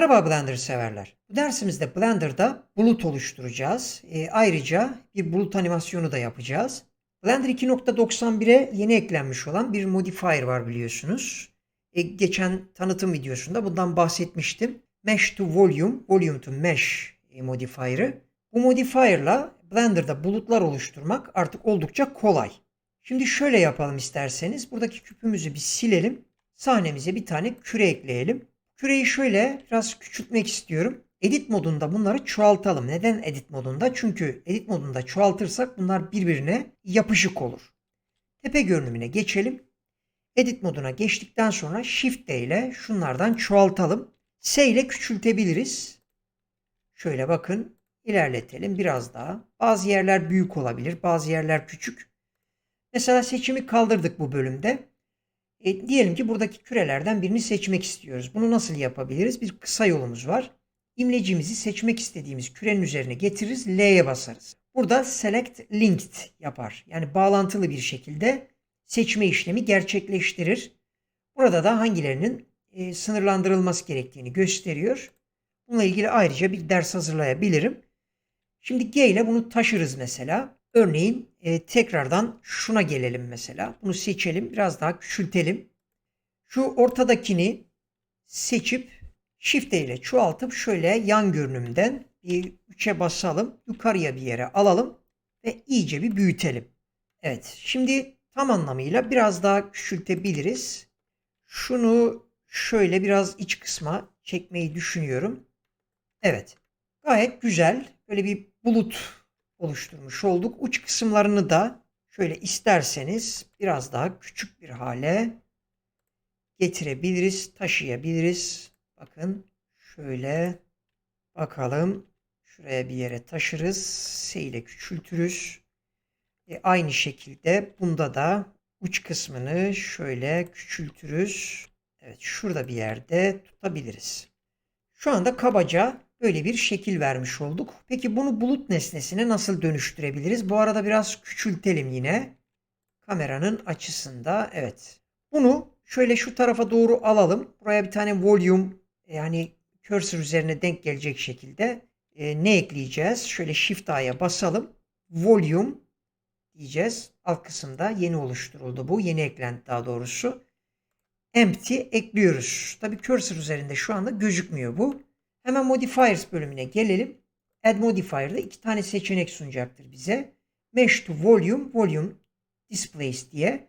Merhaba Blender severler. Bu dersimizde Blender'da bulut oluşturacağız. E, ayrıca bir bulut animasyonu da yapacağız. Blender 2.91'e yeni eklenmiş olan bir modifier var biliyorsunuz. E, geçen tanıtım videosunda bundan bahsetmiştim. Mesh to Volume, Volume to Mesh e, modifier'ı. Bu modifier'la Blender'da bulutlar oluşturmak artık oldukça kolay. Şimdi şöyle yapalım isterseniz. Buradaki küpümüzü bir silelim. Sahnemize bir tane küre ekleyelim. Küreyi şöyle biraz küçültmek istiyorum. Edit modunda bunları çoğaltalım. Neden edit modunda? Çünkü edit modunda çoğaltırsak bunlar birbirine yapışık olur. Tepe görünümüne geçelim. Edit moduna geçtikten sonra Shift D ile şunlardan çoğaltalım. S ile küçültebiliriz. Şöyle bakın ilerletelim biraz daha. Bazı yerler büyük olabilir, bazı yerler küçük. Mesela seçimi kaldırdık bu bölümde. E, diyelim ki buradaki kürelerden birini seçmek istiyoruz. Bunu nasıl yapabiliriz? Bir kısa yolumuz var. İmlecimizi seçmek istediğimiz kürenin üzerine getiririz. L'ye basarız. Burada select linked yapar. Yani bağlantılı bir şekilde seçme işlemi gerçekleştirir. Burada da hangilerinin e, sınırlandırılması gerektiğini gösteriyor. Bununla ilgili ayrıca bir ders hazırlayabilirim. Şimdi G ile bunu taşırız mesela. Örneğin e, tekrardan şuna gelelim mesela. Bunu seçelim. Biraz daha küçültelim. Şu ortadakini seçip Shift ile çoğaltıp şöyle yan görünümden bir 3'e basalım. Yukarıya bir yere alalım ve iyice bir büyütelim. Evet şimdi tam anlamıyla biraz daha küçültebiliriz. Şunu şöyle biraz iç kısma çekmeyi düşünüyorum. Evet gayet güzel. Böyle bir bulut oluşturmuş olduk. Uç kısımlarını da şöyle isterseniz biraz daha küçük bir hale getirebiliriz, taşıyabiliriz. Bakın şöyle bakalım. Şuraya bir yere taşırız. S ile küçültürüz. E aynı şekilde bunda da uç kısmını şöyle küçültürüz. Evet şurada bir yerde tutabiliriz. Şu anda kabaca böyle bir şekil vermiş olduk. Peki bunu bulut nesnesine nasıl dönüştürebiliriz? Bu arada biraz küçültelim yine. Kameranın açısında. Evet. Bunu şöyle şu tarafa doğru alalım. Buraya bir tane volume yani cursor üzerine denk gelecek şekilde e, ne ekleyeceğiz? Şöyle shift A'ya basalım. Volume diyeceğiz. Alt kısımda yeni oluşturuldu bu. Yeni eklenti daha doğrusu. Empty ekliyoruz. Tabi cursor üzerinde şu anda gözükmüyor bu. Hemen Modifiers bölümüne gelelim. Add Modifier'da iki tane seçenek sunacaktır bize. Mesh to Volume, Volume Displays diye.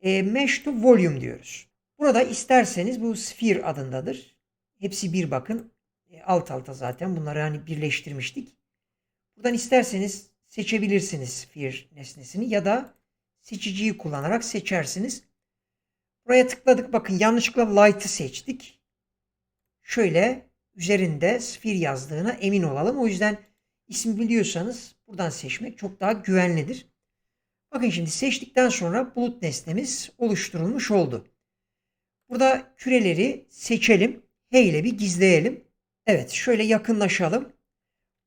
E, Mesh to Volume diyoruz. Burada isterseniz bu Sphere adındadır. Hepsi bir bakın. E, alt alta zaten bunları hani birleştirmiştik. Buradan isterseniz seçebilirsiniz Sphere nesnesini ya da seçiciyi kullanarak seçersiniz. Buraya tıkladık. Bakın yanlışlıkla Light'ı seçtik. Şöyle üzerinde Sphere yazdığına emin olalım. O yüzden ismi biliyorsanız buradan seçmek çok daha güvenlidir. Bakın şimdi seçtikten sonra bulut nesnemiz oluşturulmuş oldu. Burada küreleri seçelim. H ile bir gizleyelim. Evet şöyle yakınlaşalım.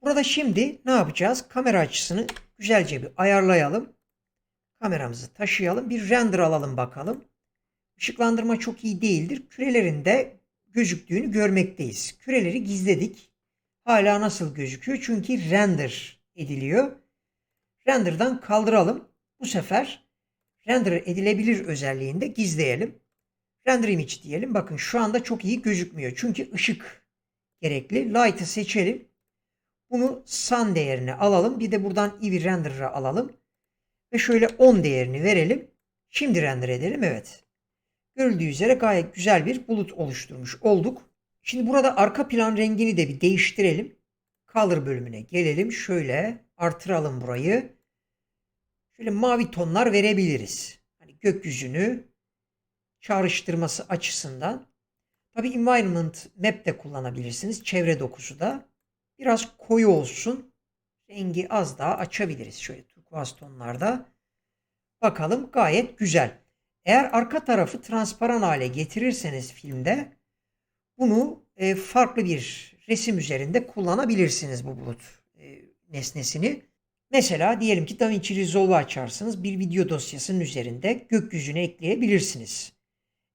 Burada şimdi ne yapacağız? Kamera açısını güzelce bir ayarlayalım. Kameramızı taşıyalım. Bir render alalım bakalım. Işıklandırma çok iyi değildir. Kürelerin de gözüktüğünü görmekteyiz. Küreleri gizledik. Hala nasıl gözüküyor? Çünkü render ediliyor. Render'dan kaldıralım. Bu sefer render edilebilir özelliğinde gizleyelim. Render image diyelim. Bakın şu anda çok iyi gözükmüyor. Çünkü ışık gerekli. Light'ı seçelim. Bunu sun değerine alalım. Bir de buradan Eevee render'a alalım. Ve şöyle 10 değerini verelim. Şimdi render edelim. Evet. Görüldüğü üzere gayet güzel bir bulut oluşturmuş olduk. Şimdi burada arka plan rengini de bir değiştirelim. Color bölümüne gelelim. Şöyle artıralım burayı. Şöyle mavi tonlar verebiliriz. Hani gökyüzünü çağrıştırması açısından. Tabi environment map de kullanabilirsiniz. Çevre dokusu da. Biraz koyu olsun. Rengi az daha açabiliriz. Şöyle turkuaz tonlarda. Bakalım gayet güzel. Eğer arka tarafı transparan hale getirirseniz filmde bunu e, farklı bir resim üzerinde kullanabilirsiniz bu bulut e, nesnesini. Mesela diyelim ki DaVinci Resolve'u açarsınız. Bir video dosyasının üzerinde gökyüzünü ekleyebilirsiniz.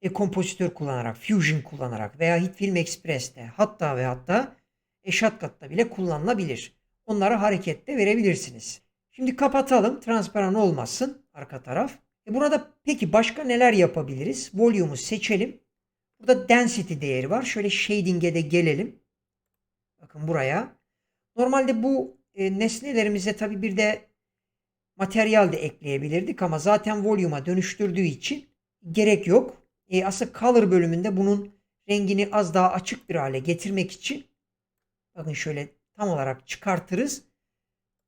e, kompozitör kullanarak, Fusion kullanarak veya Hitfilm Express'te hatta ve hatta e, Shotcut'ta bile kullanılabilir. Onlara harekette verebilirsiniz. Şimdi kapatalım. Transparan olmasın arka taraf. E burada peki başka neler yapabiliriz? Volume'u seçelim. Burada density değeri var. Şöyle shading'e de gelelim. Bakın buraya. Normalde bu e, nesnelerimize tabi bir de materyal de ekleyebilirdik ama zaten volume'a dönüştürdüğü için gerek yok. E, aslında color bölümünde bunun rengini az daha açık bir hale getirmek için bakın şöyle tam olarak çıkartırız.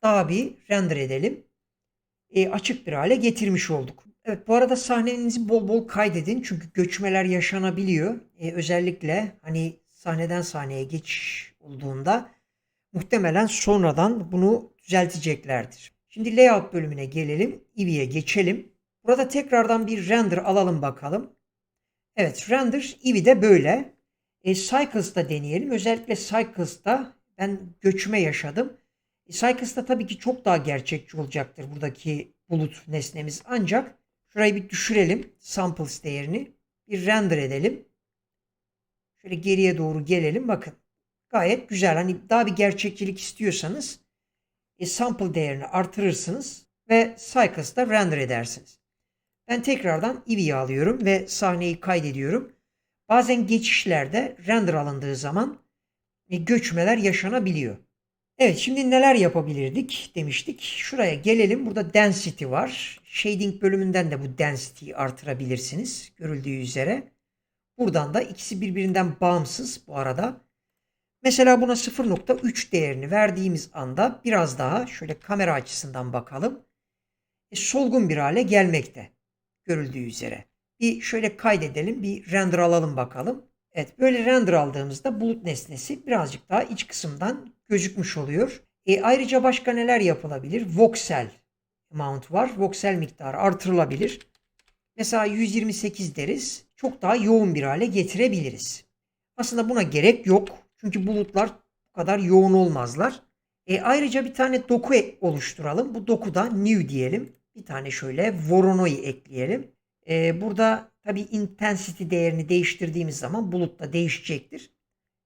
Daha bir render edelim. E, açık bir hale getirmiş olduk. Evet bu arada sahnenizi bol bol kaydedin çünkü göçmeler yaşanabiliyor. E, özellikle hani sahneden sahneye geçiş olduğunda muhtemelen sonradan bunu düzelteceklerdir. Şimdi layout bölümüne gelelim. Eevee'ye geçelim. Burada tekrardan bir render alalım bakalım. Evet render Eevee'de böyle. E, Cycles'ta deneyelim. Özellikle Cycles'ta ben göçme yaşadım. Cycles'ta tabii ki çok daha gerçekçi olacaktır buradaki bulut nesnemiz. Ancak şurayı bir düşürelim. Samples değerini. Bir render edelim. Şöyle geriye doğru gelelim. Bakın gayet güzel. Hani daha bir gerçekçilik istiyorsanız e, sample değerini artırırsınız ve Cycles'ta render edersiniz. Ben tekrardan Eevee'yi alıyorum ve sahneyi kaydediyorum. Bazen geçişlerde render alındığı zaman e, göçmeler yaşanabiliyor. Evet şimdi neler yapabilirdik demiştik. Şuraya gelelim. Burada density var. Shading bölümünden de bu density'yi artırabilirsiniz. Görüldüğü üzere. Buradan da ikisi birbirinden bağımsız bu arada. Mesela buna 0.3 değerini verdiğimiz anda biraz daha şöyle kamera açısından bakalım. E, solgun bir hale gelmekte. Görüldüğü üzere. Bir şöyle kaydedelim. Bir render alalım bakalım. Evet böyle render aldığımızda bulut nesnesi birazcık daha iç kısımdan gözükmüş oluyor. E, ayrıca başka neler yapılabilir? Voxel amount var. Voxel miktarı artırılabilir. Mesela 128 deriz. Çok daha yoğun bir hale getirebiliriz. Aslında buna gerek yok. Çünkü bulutlar bu kadar yoğun olmazlar. E, ayrıca bir tane doku e- oluşturalım. Bu dokuda new diyelim. Bir tane şöyle Voronoi ekleyelim. E, burada tabi intensity değerini değiştirdiğimiz zaman bulut da değişecektir.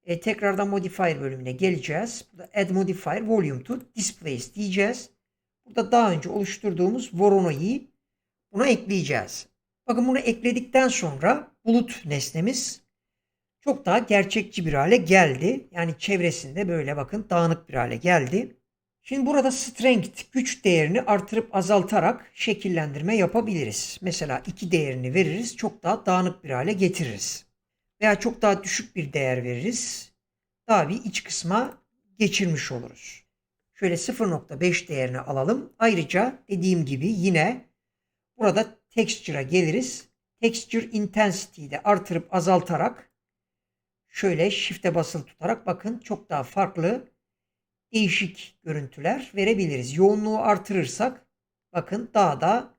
E, tekrardan modifier bölümüne geleceğiz. Burada add modifier volume to displays diyeceğiz. Burada daha önce oluşturduğumuz Voronoi'yi buna ekleyeceğiz. Bakın bunu ekledikten sonra bulut nesnemiz çok daha gerçekçi bir hale geldi. Yani çevresinde böyle bakın dağınık bir hale geldi. Şimdi burada strength güç değerini artırıp azaltarak şekillendirme yapabiliriz. Mesela 2 değerini veririz çok daha dağınık bir hale getiririz. Veya çok daha düşük bir değer veririz. Daha bir iç kısma geçirmiş oluruz. Şöyle 0.5 değerini alalım. Ayrıca dediğim gibi yine burada texture'a geliriz. Texture intensity'yi de artırıp azaltarak şöyle shift'e basılı tutarak bakın çok daha farklı değişik görüntüler verebiliriz. Yoğunluğu artırırsak bakın daha da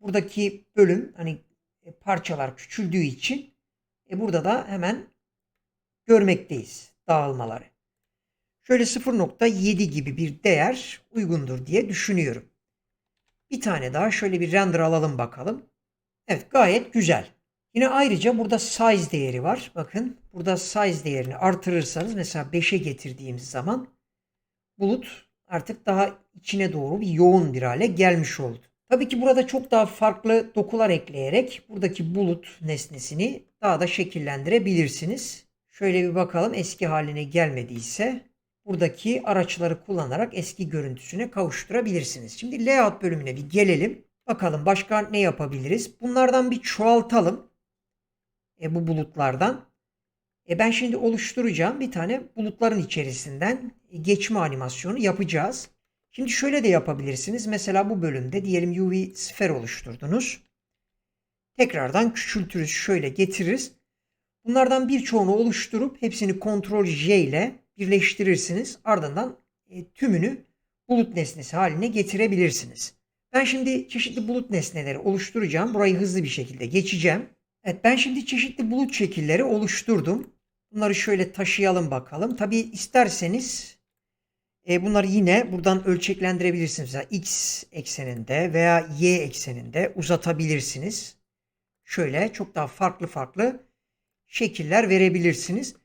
buradaki bölüm hani e, parçalar küçüldüğü için e burada da hemen görmekteyiz dağılmaları. Şöyle 0.7 gibi bir değer uygundur diye düşünüyorum. Bir tane daha şöyle bir render alalım bakalım. Evet gayet güzel. Yine ayrıca burada size değeri var. Bakın burada size değerini artırırsanız mesela 5'e getirdiğimiz zaman bulut artık daha içine doğru bir yoğun bir hale gelmiş oldu. Tabii ki burada çok daha farklı dokular ekleyerek buradaki bulut nesnesini daha da şekillendirebilirsiniz. Şöyle bir bakalım eski haline gelmediyse buradaki araçları kullanarak eski görüntüsüne kavuşturabilirsiniz. Şimdi layout bölümüne bir gelelim. Bakalım başka ne yapabiliriz? Bunlardan bir çoğaltalım. E, bu bulutlardan. E, ben şimdi oluşturacağım bir tane bulutların içerisinden geçme animasyonu yapacağız. Şimdi şöyle de yapabilirsiniz. Mesela bu bölümde diyelim UV sfer oluşturdunuz. Tekrardan küçültürüz. Şöyle getiririz. Bunlardan birçoğunu oluşturup hepsini Ctrl J ile birleştirirsiniz. Ardından e, tümünü bulut nesnesi haline getirebilirsiniz. Ben şimdi çeşitli bulut nesneleri oluşturacağım. Burayı hızlı bir şekilde geçeceğim. Evet ben şimdi çeşitli bulut şekilleri oluşturdum. Bunları şöyle taşıyalım bakalım. Tabi isterseniz e, bunları yine buradan ölçeklendirebilirsiniz. Mesela x ekseninde veya y ekseninde uzatabilirsiniz. şöyle çok daha farklı farklı şekiller verebilirsiniz.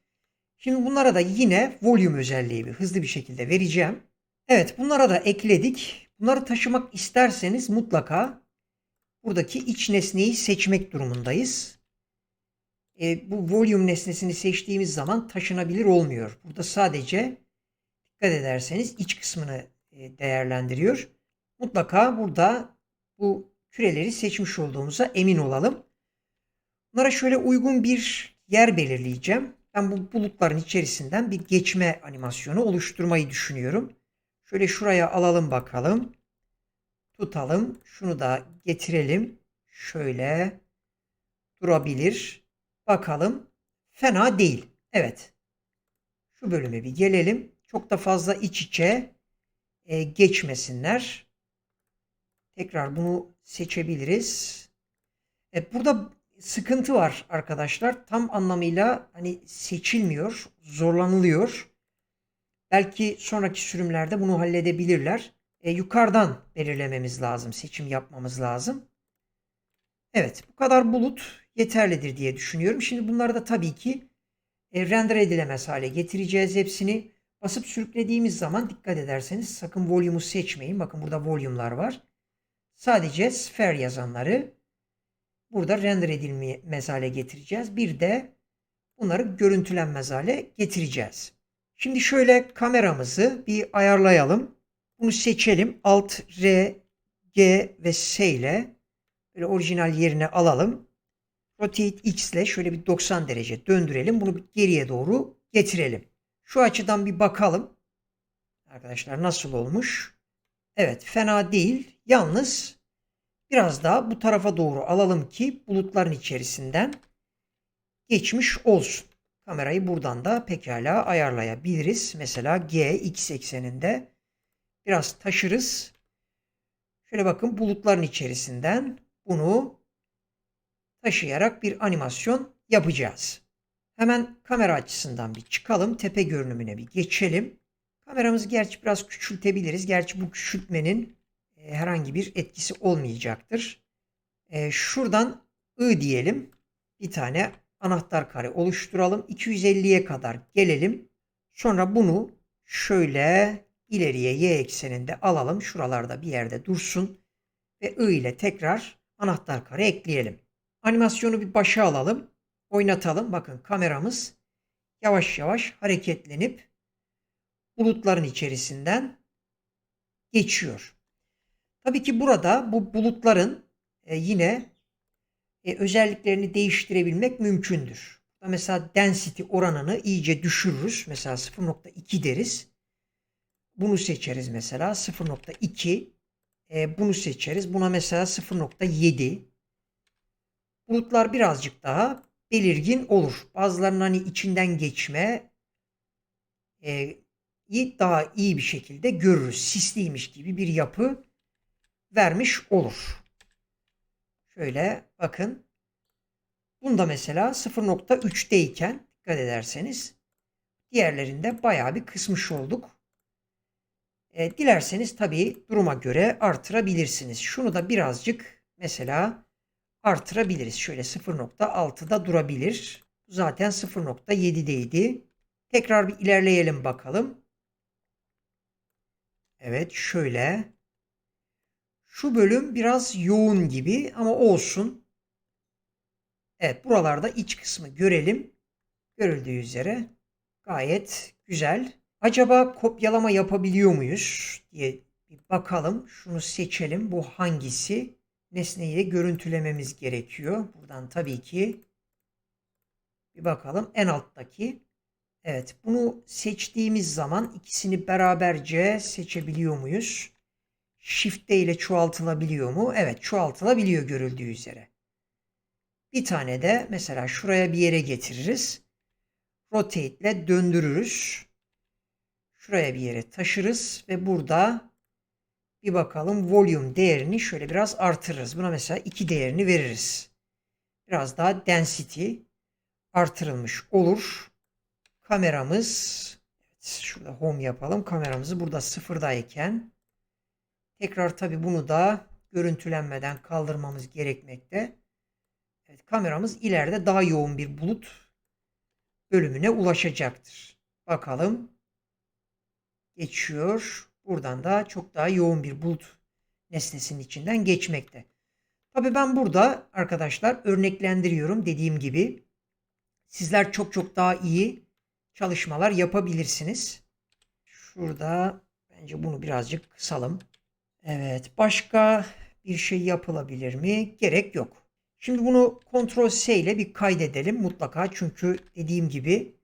Şimdi bunlara da yine volume özelliği bir hızlı bir şekilde vereceğim. Evet bunlara da ekledik. Bunları taşımak isterseniz mutlaka buradaki iç nesneyi seçmek durumundayız. E, bu volume nesnesini seçtiğimiz zaman taşınabilir olmuyor. Burada sadece dikkat ederseniz iç kısmını e, değerlendiriyor. Mutlaka burada bu küreleri seçmiş olduğumuza emin olalım. Bunlara şöyle uygun bir yer belirleyeceğim. Ben bu bulutların içerisinden bir geçme animasyonu oluşturmayı düşünüyorum. Şöyle şuraya alalım bakalım. Tutalım. Şunu da getirelim. Şöyle durabilir. Bakalım. Fena değil. Evet. Şu bölüme bir gelelim. Çok da fazla iç içe e, geçmesinler. Tekrar bunu seçebiliriz. Evet, burada sıkıntı var arkadaşlar. Tam anlamıyla hani seçilmiyor, zorlanılıyor. Belki sonraki sürümlerde bunu halledebilirler. E, yukarıdan belirlememiz lazım, seçim yapmamız lazım. Evet, bu kadar bulut yeterlidir diye düşünüyorum. Şimdi bunları da tabii ki e, render edilemez hale getireceğiz hepsini. Basıp sürüklediğimiz zaman dikkat ederseniz sakın volume'u seçmeyin. Bakın burada volume'lar var. Sadece sphere yazanları burada render edilmez hale getireceğiz. Bir de bunları görüntülenmez hale getireceğiz. Şimdi şöyle kameramızı bir ayarlayalım. Bunu seçelim. Alt R, G ve S ile böyle orijinal yerine alalım. Rotate X ile şöyle bir 90 derece döndürelim. Bunu geriye doğru getirelim. Şu açıdan bir bakalım. Arkadaşlar nasıl olmuş? Evet fena değil. Yalnız biraz daha bu tarafa doğru alalım ki bulutların içerisinden geçmiş olsun. Kamerayı buradan da pekala ayarlayabiliriz. Mesela G, X ekseninde biraz taşırız. Şöyle bakın bulutların içerisinden bunu taşıyarak bir animasyon yapacağız. Hemen kamera açısından bir çıkalım. Tepe görünümüne bir geçelim. Kameramızı gerçi biraz küçültebiliriz. Gerçi bu küçültmenin e, herhangi bir etkisi olmayacaktır. E, şuradan I diyelim. Bir tane anahtar kare oluşturalım. 250'ye kadar gelelim. Sonra bunu şöyle ileriye y ekseninde alalım. Şuralarda bir yerde dursun. Ve I ile tekrar anahtar kare ekleyelim. Animasyonu bir başa alalım. Oynatalım. Bakın kameramız yavaş yavaş hareketlenip bulutların içerisinden geçiyor. Tabii ki burada bu bulutların e, yine e, özelliklerini değiştirebilmek mümkündür. Mesela density oranını iyice düşürürüz. Mesela 0.2 deriz. Bunu seçeriz mesela 0.2. E, bunu seçeriz. Buna mesela 0.7. Bulutlar birazcık daha belirgin olur. Bazılarının hani içinden geçme e, daha iyi bir şekilde görürüz. Sisliymiş gibi bir yapı vermiş olur. Şöyle bakın. Bunda mesela 0.3'teyken dikkat ederseniz diğerlerinde bayağı bir kısmış olduk. E, dilerseniz tabii duruma göre artırabilirsiniz. Şunu da birazcık mesela artırabiliriz. Şöyle 0.6'da durabilir. Zaten 0.7'deydi. Tekrar bir ilerleyelim bakalım. Evet şöyle. Şu bölüm biraz yoğun gibi ama olsun. Evet buralarda iç kısmı görelim. Görüldüğü üzere gayet güzel. Acaba kopyalama yapabiliyor muyuz diye bir bakalım. Şunu seçelim. Bu hangisi? Nesneyi de görüntülememiz gerekiyor. Buradan tabii ki bir bakalım en alttaki. Evet bunu seçtiğimiz zaman ikisini beraberce seçebiliyor muyuz? Shift ile çoğaltılabiliyor mu? Evet çoğaltılabiliyor görüldüğü üzere. Bir tane de mesela şuraya bir yere getiririz. Rotate ile döndürürüz. Şuraya bir yere taşırız ve burada bir bakalım volume değerini şöyle biraz artırırız. Buna mesela 2 değerini veririz. Biraz daha density artırılmış olur. Kameramız şurada home yapalım. Kameramızı burada sıfırdayken tekrar tabi bunu da görüntülenmeden kaldırmamız gerekmekte. Evet, kameramız ileride daha yoğun bir bulut bölümüne ulaşacaktır. Bakalım. Geçiyor. Buradan da çok daha yoğun bir bulut nesnesinin içinden geçmekte. Tabii ben burada arkadaşlar örneklendiriyorum dediğim gibi. Sizler çok çok daha iyi çalışmalar yapabilirsiniz. Şurada bence bunu birazcık kısalım. Evet, başka bir şey yapılabilir mi? Gerek yok. Şimdi bunu Ctrl S ile bir kaydedelim mutlaka. Çünkü dediğim gibi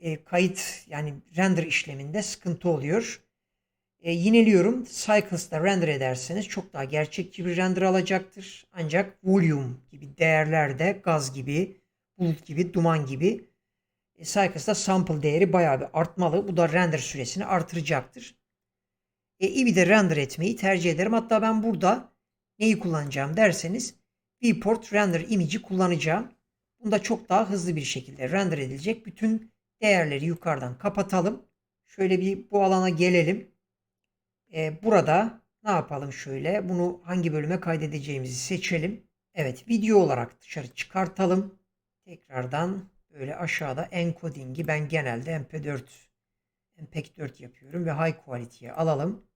e, kayıt yani render işleminde sıkıntı oluyor. E, yineliyorum. Cycles'da render ederseniz çok daha gerçekçi bir render alacaktır. Ancak volume gibi değerlerde gaz gibi, bulut gibi, duman gibi e, Cycles'da sample değeri bayağı bir artmalı. Bu da render süresini artıracaktır. E, Eevee'de render etmeyi tercih ederim. Hatta ben burada neyi kullanacağım derseniz viewport render image'i kullanacağım. Bunda çok daha hızlı bir şekilde render edilecek. Bütün değerleri yukarıdan kapatalım. Şöyle bir bu alana gelelim. Ee, burada ne yapalım şöyle. Bunu hangi bölüme kaydedeceğimizi seçelim. Evet video olarak dışarı çıkartalım. Tekrardan böyle aşağıda encoding'i ben genelde mp4 MPEG 4 yapıyorum ve high quality'ye alalım.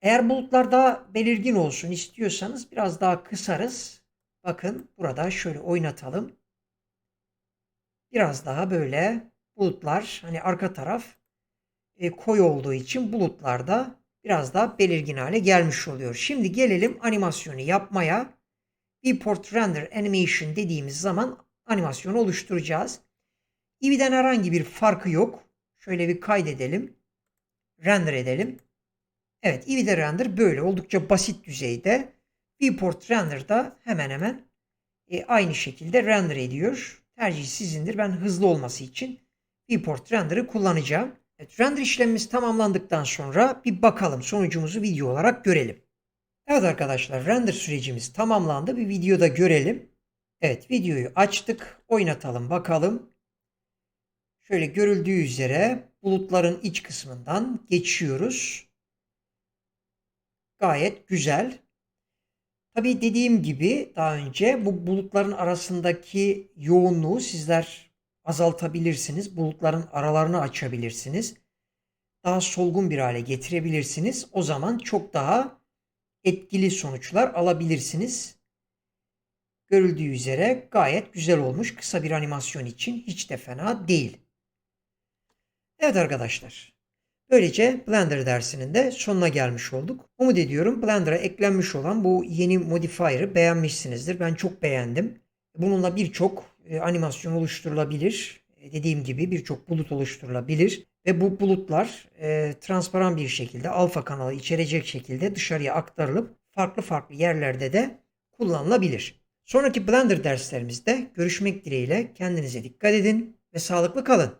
Eğer bulutlar daha belirgin olsun istiyorsanız biraz daha kısarız. Bakın burada şöyle oynatalım. Biraz daha böyle bulutlar hani arka taraf e, koyu olduğu için bulutlarda biraz daha belirgin hale gelmiş oluyor. Şimdi gelelim animasyonu yapmaya. Viewport Render Animation dediğimiz zaman animasyonu oluşturacağız. Eevee'den herhangi bir farkı yok. Şöyle bir kaydedelim. Render edelim. Evet Eevee'de render böyle oldukça basit düzeyde. Viewport Render'da hemen hemen e, aynı şekilde render ediyor. Tercih sizindir. Ben hızlı olması için Viewport Render'ı kullanacağım. Evet, render işlemimiz tamamlandıktan sonra bir bakalım sonucumuzu video olarak görelim. Evet arkadaşlar render sürecimiz tamamlandı. Bir videoda görelim. Evet videoyu açtık. Oynatalım bakalım. Şöyle görüldüğü üzere bulutların iç kısmından geçiyoruz. Gayet güzel. Tabii dediğim gibi daha önce bu bulutların arasındaki yoğunluğu sizler azaltabilirsiniz. Bulutların aralarını açabilirsiniz. Daha solgun bir hale getirebilirsiniz. O zaman çok daha etkili sonuçlar alabilirsiniz. Görüldüğü üzere gayet güzel olmuş. Kısa bir animasyon için hiç de fena değil. Evet arkadaşlar. Böylece Blender dersinin de sonuna gelmiş olduk. Umut ediyorum Blender'a eklenmiş olan bu yeni modifier'ı beğenmişsinizdir. Ben çok beğendim. Bununla birçok e, animasyon oluşturulabilir. E, dediğim gibi birçok bulut oluşturulabilir. Ve bu bulutlar e, transparan bir şekilde alfa kanalı içerecek şekilde dışarıya aktarılıp farklı farklı yerlerde de kullanılabilir. Sonraki Blender derslerimizde görüşmek dileğiyle kendinize dikkat edin ve sağlıklı kalın.